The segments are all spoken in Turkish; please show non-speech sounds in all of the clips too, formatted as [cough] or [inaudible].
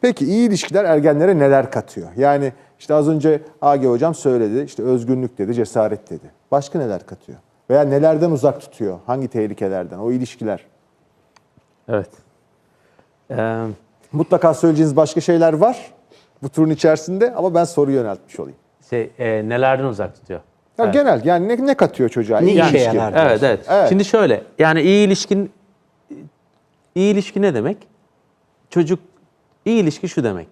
Peki iyi ilişkiler ergenlere neler katıyor? Yani işte az önce AG hocam söyledi. işte özgünlük dedi, cesaret dedi. Başka neler katıyor? Veya nelerden uzak tutuyor? Hangi tehlikelerden? O ilişkiler. Evet. Ee, Mutlaka söyleyeceğiniz başka şeyler var bu turun içerisinde ama ben soru yöneltmiş olayım. şey, e, nelerden uzak tutuyor? Ya Evet. Genel yani ne, ne katıyor çocuğa? Ne iyi işe ilişki? yarar? Evet, evet. Evet. Şimdi şöyle, yani iyi ilişkin, iyi ilişki ne demek? Çocuk, iyi ilişki şu demek.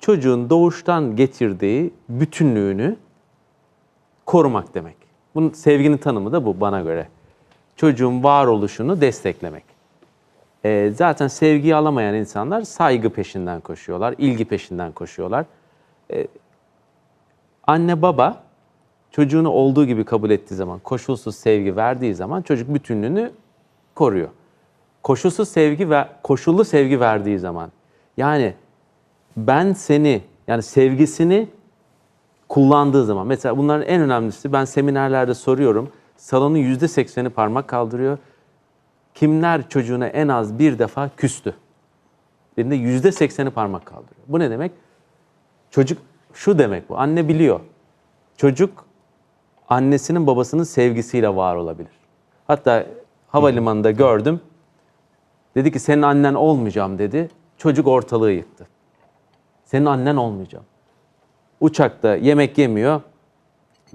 Çocuğun doğuştan getirdiği bütünlüğünü korumak demek. Bunun sevginin tanımı da bu bana göre. Çocuğun varoluşunu desteklemek. Ee, zaten sevgiyi alamayan insanlar saygı peşinden koşuyorlar, ilgi peşinden koşuyorlar. Ee, anne baba çocuğunu olduğu gibi kabul ettiği zaman, koşulsuz sevgi verdiği zaman çocuk bütünlüğünü koruyor. Koşulsuz sevgi ve koşullu sevgi verdiği zaman yani ben seni yani sevgisini kullandığı zaman mesela bunların en önemlisi ben seminerlerde soruyorum. Salonun yüzde sekseni parmak kaldırıyor. Kimler çocuğuna en az bir defa küstü? Dediğinde yüzde sekseni parmak kaldırıyor. Bu ne demek? Çocuk şu demek bu. Anne biliyor. Çocuk annesinin babasının sevgisiyle var olabilir. Hatta havalimanında gördüm. Dedi ki senin annen olmayacağım dedi. Çocuk ortalığı yıktı. Senin annen olmayacağım. Uçakta yemek yemiyor.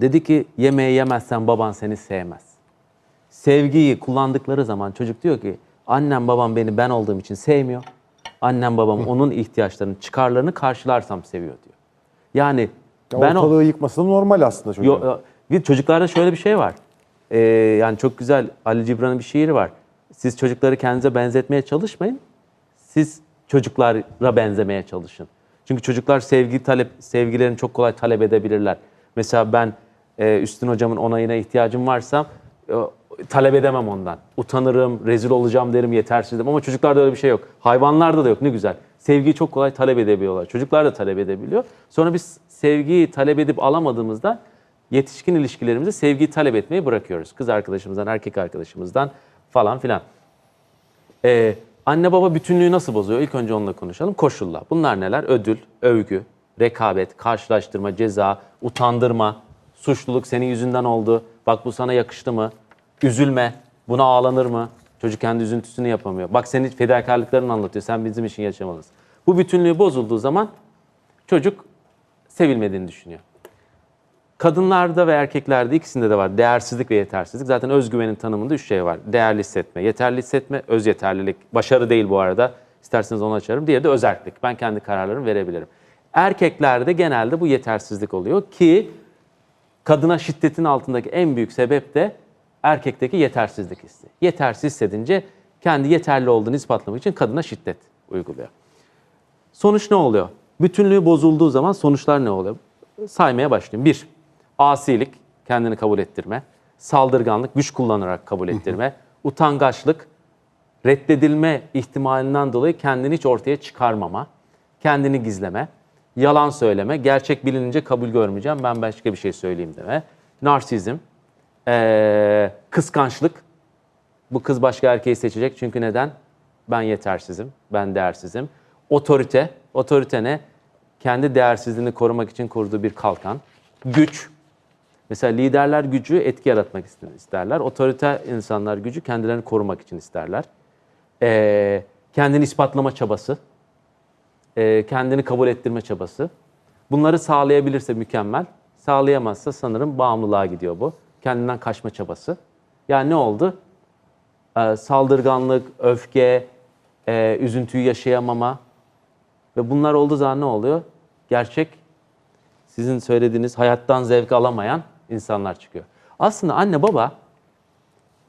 Dedi ki yemeği yemezsen baban seni sevmez. Sevgiyi kullandıkları zaman çocuk diyor ki annem babam beni ben olduğum için sevmiyor. Annem babam onun ihtiyaçlarını, çıkarlarını karşılarsam seviyor diyor. Yani Ya ben o ortalığı yıkması da normal aslında çocuğun. Yo, bir çocuklarda şöyle bir şey var. Ee, yani çok güzel Ali Cibran'ın bir şiiri var. Siz çocukları kendinize benzetmeye çalışmayın. Siz çocuklara benzemeye çalışın. Çünkü çocuklar sevgi talep sevgilerini çok kolay talep edebilirler. Mesela ben e, Üstün hocamın onayına ihtiyacım varsa e, talep edemem ondan. Utanırım, rezil olacağım derim, yetersizim. Ama çocuklarda öyle bir şey yok. Hayvanlarda da yok. Ne güzel. Sevgiyi çok kolay talep edebiliyorlar. Çocuklar da talep edebiliyor. Sonra biz sevgiyi talep edip alamadığımızda yetişkin ilişkilerimizde sevgiyi talep etmeyi bırakıyoruz. Kız arkadaşımızdan, erkek arkadaşımızdan falan filan. Ee, anne baba bütünlüğü nasıl bozuyor? İlk önce onunla konuşalım. Koşulla. Bunlar neler? Ödül, övgü, rekabet, karşılaştırma, ceza, utandırma, suçluluk senin yüzünden oldu. Bak bu sana yakıştı mı? Üzülme. Buna ağlanır mı? Çocuk kendi üzüntüsünü yapamıyor. Bak senin fedakarlıklarını anlatıyor. Sen bizim için yaşamalısın. Bu bütünlüğü bozulduğu zaman çocuk sevilmediğini düşünüyor. Kadınlarda ve erkeklerde ikisinde de var. Değersizlik ve yetersizlik. Zaten özgüvenin tanımında üç şey var. Değerli hissetme, yeterli hissetme, öz yeterlilik. Başarı değil bu arada. İsterseniz onu açarım. Diğeri de özellik. Ben kendi kararlarımı verebilirim. Erkeklerde genelde bu yetersizlik oluyor ki kadına şiddetin altındaki en büyük sebep de erkekteki yetersizlik hissi. Yetersiz hissedince kendi yeterli olduğunu ispatlamak için kadına şiddet uyguluyor. Sonuç ne oluyor? Bütünlüğü bozulduğu zaman sonuçlar ne oluyor? Saymaya başlayayım. Bir, asilik, kendini kabul ettirme. Saldırganlık, güç kullanarak kabul ettirme. Utangaçlık, reddedilme ihtimalinden dolayı kendini hiç ortaya çıkarmama. Kendini gizleme. Yalan söyleme. Gerçek bilinince kabul görmeyeceğim. Ben başka bir şey söyleyeyim deme. Narsizm. ee, kıskançlık. Bu kız başka erkeği seçecek. Çünkü neden? Ben yetersizim, ben değersizim. Otorite, otorite ne? Kendi değersizliğini korumak için kurduğu bir kalkan. Güç, mesela liderler gücü etki yaratmak isterler. Otorite insanlar gücü kendilerini korumak için isterler. Ee, kendini ispatlama çabası, ee, kendini kabul ettirme çabası. Bunları sağlayabilirse mükemmel, sağlayamazsa sanırım bağımlılığa gidiyor bu. Kendinden kaçma çabası. Yani ne oldu? e, saldırganlık, öfke, e, üzüntüyü yaşayamama ve bunlar olduğu zaman ne oluyor? Gerçek sizin söylediğiniz hayattan zevk alamayan insanlar çıkıyor. Aslında anne baba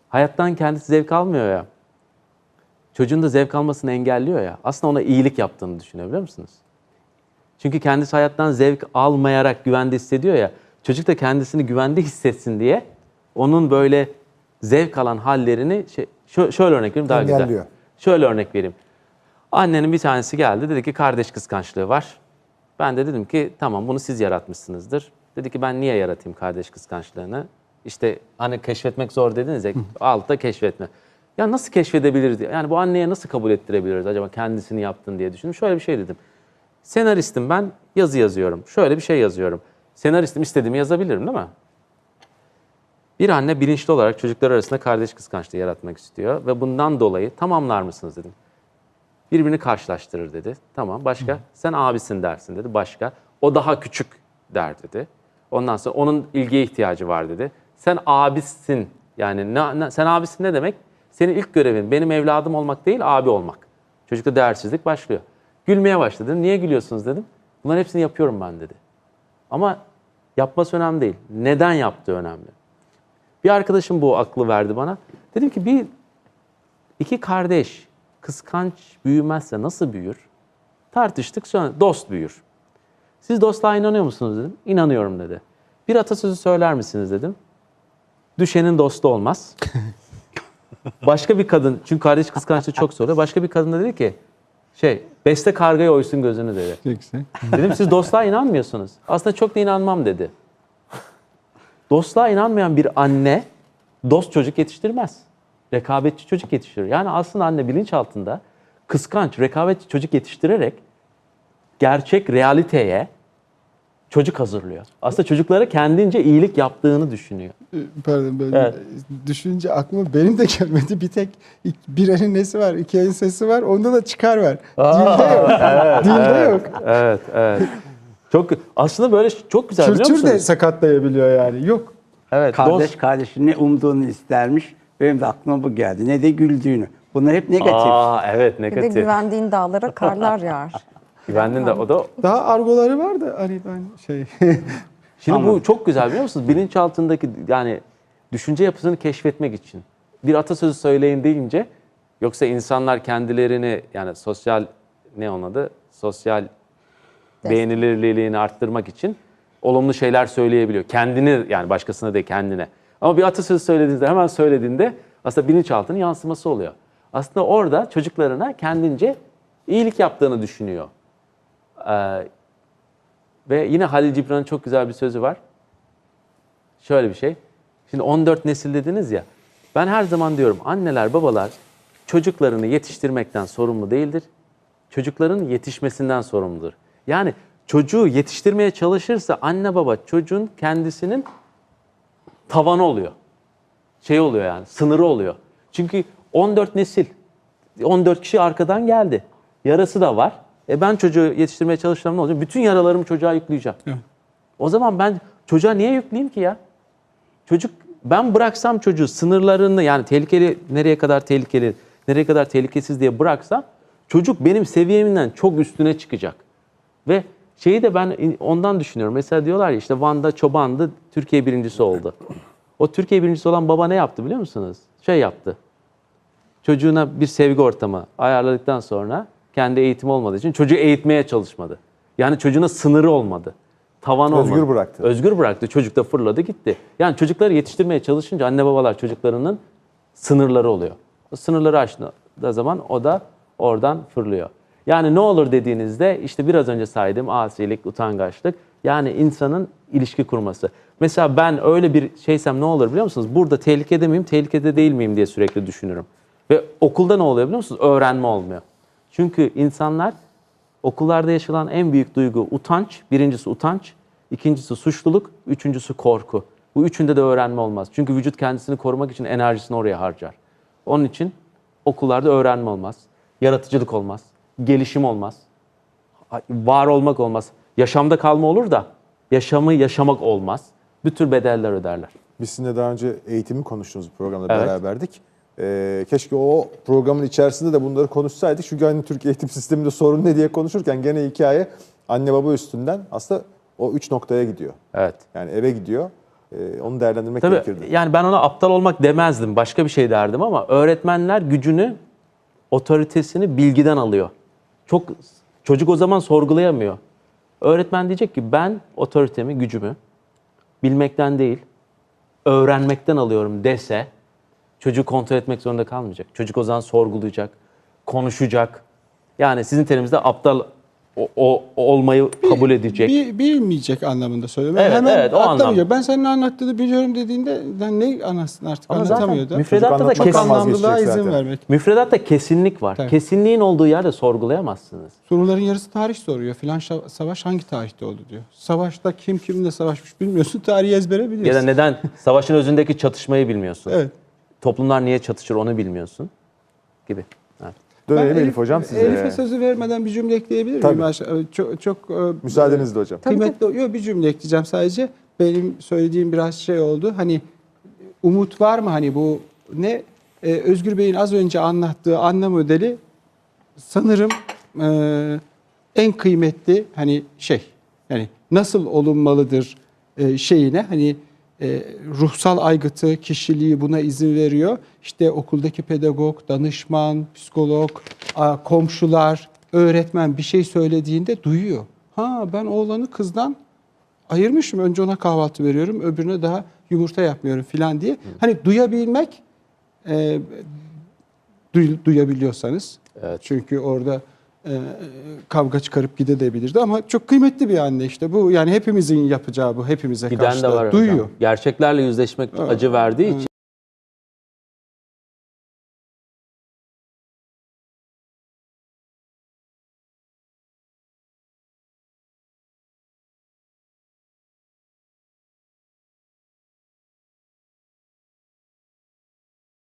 hayattan kendisi zevk almıyor ya. Çocuğun da zevk almasını engelliyor ya. Aslında ona iyilik yaptığını düşünüyor biliyor musunuz? Çünkü kendisi hayattan zevk almayarak güvende hissediyor ya. Çocuk da kendisini güvende hissetsin diye onun böyle zevk alan hallerini şey, şö- şöyle örnek vereyim daha güzel. Şöyle örnek vereyim. Annenin bir tanesi geldi dedi ki kardeş kıskançlığı var. Ben de dedim ki tamam bunu siz yaratmışsınızdır. Dedi ki ben niye yaratayım kardeş kıskançlığını? İşte hani keşfetmek zor dediniz ya altta keşfetme. Ya nasıl keşfedebiliriz. Yani bu anneye nasıl kabul ettirebiliriz acaba kendisini yaptın diye düşündüm. Şöyle bir şey dedim. Senaristim ben yazı yazıyorum. Şöyle bir şey yazıyorum. Senaristim istediğimi yazabilirim değil mi? Bir anne bilinçli olarak çocuklar arasında kardeş kıskançlığı yaratmak istiyor ve bundan dolayı tamamlar mısınız dedim. Birbirini karşılaştırır dedi. Tamam başka? Sen abisin dersin dedi. Başka? O daha küçük der dedi. Ondan sonra onun ilgiye ihtiyacı var dedi. Sen abisin. Yani ne, ne- sen abisin ne demek? Senin ilk görevin benim evladım olmak değil abi olmak. Çocukta değersizlik başlıyor. Gülmeye başladı. Niye gülüyorsunuz dedim. Bunların hepsini yapıyorum ben dedi. Ama yapması önemli değil. Neden yaptığı önemli. Bir arkadaşım bu aklı verdi bana. Dedim ki bir iki kardeş kıskanç büyümezse nasıl büyür? Tartıştık sonra dost büyür. Siz dostluğa inanıyor musunuz dedim. İnanıyorum dedi. Bir atasözü söyler misiniz dedim. Düşenin dostu olmaz. [laughs] Başka bir kadın, çünkü kardeş kıskançlığı çok soruyor. Başka bir kadın da dedi ki, şey, beste kargayı oysun gözünü dedi. Dedim siz dostluğa inanmıyorsunuz. Aslında çok da inanmam dedi. Dostluğa inanmayan bir anne dost çocuk yetiştirmez. Rekabetçi çocuk yetiştirir. Yani aslında anne bilinç altında kıskanç, rekabetçi çocuk yetiştirerek gerçek realiteye çocuk hazırlıyor. Aslında çocuklara kendince iyilik yaptığını düşünüyor. Ee, Pardon böyle Evet. düşününce aklıma benim de [laughs] gelmedi. Bir tek bir elin nesi var, iki elin sesi var. Onda da çıkar var. Dilde yok. [laughs] Dilde yok. Evet, evet. Çok aslında böyle çok güzel biliyor Kültür de musunuz? sakatlayabiliyor yani. Yok. Evet, Kardeş dost- kardeşin ne umduğunu istermiş. Benim de aklıma bu geldi. Ne de güldüğünü. Bunlar hep negatif. Aa, evet Bir de negatif. güvendiğin dağlara karlar yağar. [laughs] Güvendin de o da Daha argoları var da hani ben şey [laughs] Şimdi bu çok güzel biliyor musunuz? Bilinç altındaki yani düşünce yapısını keşfetmek için. Bir atasözü söyleyin deyince yoksa insanlar kendilerini yani sosyal ne onun adı? Sosyal beğenilirliğini arttırmak için olumlu şeyler söyleyebiliyor. Kendini yani başkasına değil kendine. Ama bir atasözü söylediğinde hemen söylediğinde aslında bilinçaltının yansıması oluyor. Aslında orada çocuklarına kendince iyilik yaptığını düşünüyor. Ee, ve yine Halil Cibran'ın çok güzel bir sözü var. Şöyle bir şey. Şimdi 14 nesil dediniz ya. Ben her zaman diyorum anneler babalar çocuklarını yetiştirmekten sorumlu değildir. Çocukların yetişmesinden sorumludur. Yani çocuğu yetiştirmeye çalışırsa anne baba çocuğun kendisinin tavanı oluyor. Şey oluyor yani sınırı oluyor. Çünkü 14 nesil 14 kişi arkadan geldi. Yarası da var. E ben çocuğu yetiştirmeye çalışsam ne olacak? Bütün yaralarımı çocuğa yükleyeceğim. O zaman ben çocuğa niye yükleyeyim ki ya? Çocuk ben bıraksam çocuğu sınırlarını yani tehlikeli nereye kadar tehlikeli, nereye kadar tehlikesiz diye bıraksam çocuk benim seviyemden çok üstüne çıkacak. Ve şeyi de ben ondan düşünüyorum. Mesela diyorlar ya işte Van'da çobandı, Türkiye birincisi oldu. O Türkiye birincisi olan baba ne yaptı biliyor musunuz? Şey yaptı. Çocuğuna bir sevgi ortamı ayarladıktan sonra kendi eğitim olmadığı için çocuğu eğitmeye çalışmadı. Yani çocuğuna sınırı olmadı. Tavan Özgür olmadı. bıraktı. Özgür bıraktı. Çocuk da fırladı gitti. Yani çocukları yetiştirmeye çalışınca anne babalar çocuklarının sınırları oluyor. O sınırları aştığı zaman o da oradan fırlıyor. Yani ne olur dediğinizde işte biraz önce saydığım asilik, utangaçlık yani insanın ilişki kurması. Mesela ben öyle bir şeysem ne olur biliyor musunuz? Burada tehlikede miyim, tehlikede değil miyim diye sürekli düşünürüm. Ve okulda ne oluyor biliyor musunuz? Öğrenme olmuyor. Çünkü insanlar okullarda yaşanan en büyük duygu utanç. Birincisi utanç, ikincisi suçluluk, üçüncüsü korku. Bu üçünde de öğrenme olmaz. Çünkü vücut kendisini korumak için enerjisini oraya harcar. Onun için okullarda öğrenme olmaz. Yaratıcılık olmaz. Gelişim olmaz. Var olmak olmaz. Yaşamda kalma olur da yaşamı yaşamak olmaz. Bir tür bedeller öderler. Biz sizinle daha önce eğitimi konuştuğumuz programda Evet. beraberdik. Ee, keşke o programın içerisinde de bunları konuşsaydık. Çünkü hani Türk eğitim sisteminde sorun ne diye konuşurken gene hikaye anne baba üstünden aslında o üç noktaya gidiyor. Evet. Yani eve gidiyor. Ee, onu değerlendirmek Tabii gerekirdi. yani ben ona aptal olmak demezdim. Başka bir şey derdim ama öğretmenler gücünü, otoritesini bilgiden alıyor. Çok çocuk o zaman sorgulayamıyor. Öğretmen diyecek ki ben otoritemi, gücümü bilmekten değil, öğrenmekten alıyorum dese çocuğu kontrol etmek zorunda kalmayacak. Çocuk o zaman sorgulayacak, konuşacak. Yani sizin teriminizde aptal o, o- olmayı kabul edecek. Bi- bilmeyecek anlamında söylüyorum. Evet, Hemen evet, o anlamda. Ben senin anlattığını biliyorum dediğinde ben ne anasını artık Ama anlatamıyor da. müfredatta da anlatmaktan kesin, vazgeçecek anlamlılığa izin vermek. müfredatta kesinlik var. Tabii. Kesinliğin olduğu yerde sorgulayamazsınız. Soruların yarısı tarih soruyor. Filan savaş hangi tarihte oldu diyor. Savaşta kim kimle savaşmış bilmiyorsun. [laughs] Tarihi ezbere biliyorsun. Ya da neden savaşın özündeki çatışmayı bilmiyorsun. Evet. Toplumlar niye çatışır onu bilmiyorsun gibi. Evet. Dönelim Ben Elif hocam size. Elif'e sözü vermeden bir cümle ekleyebilir Tabii. miyim? Çok, çok e, Müsaadenizle hocam. Kıymetli, yok bir cümle ekleyeceğim sadece. Benim söylediğim biraz şey oldu. Hani umut var mı hani bu ne Ee, Özgür Bey'in az önce anlattığı anlam modeli sanırım e, en kıymetli hani şey yani nasıl olunmalıdır e, şeyine hani e, ruhsal aygıtı, kişiliği buna izin veriyor. İşte okuldaki pedagog, danışman, psikolog, komşular, öğretmen bir şey söylediğinde duyuyor. Ha ben oğlanı kızdan ayırmışım. Önce ona kahvaltı veriyorum, öbürüne daha yumurta yapmıyorum filan diye. Hani duyabilmek e, duy- duyabiliyorsanız. Çünkü orada kavga çıkarıp gidebilirdi ama çok kıymetli bir anne işte bu yani hepimizin yapacağı bu hepimize Giden karşı de da var duyuyor. hocam. Gerçeklerle yüzleşmek acı verdiği için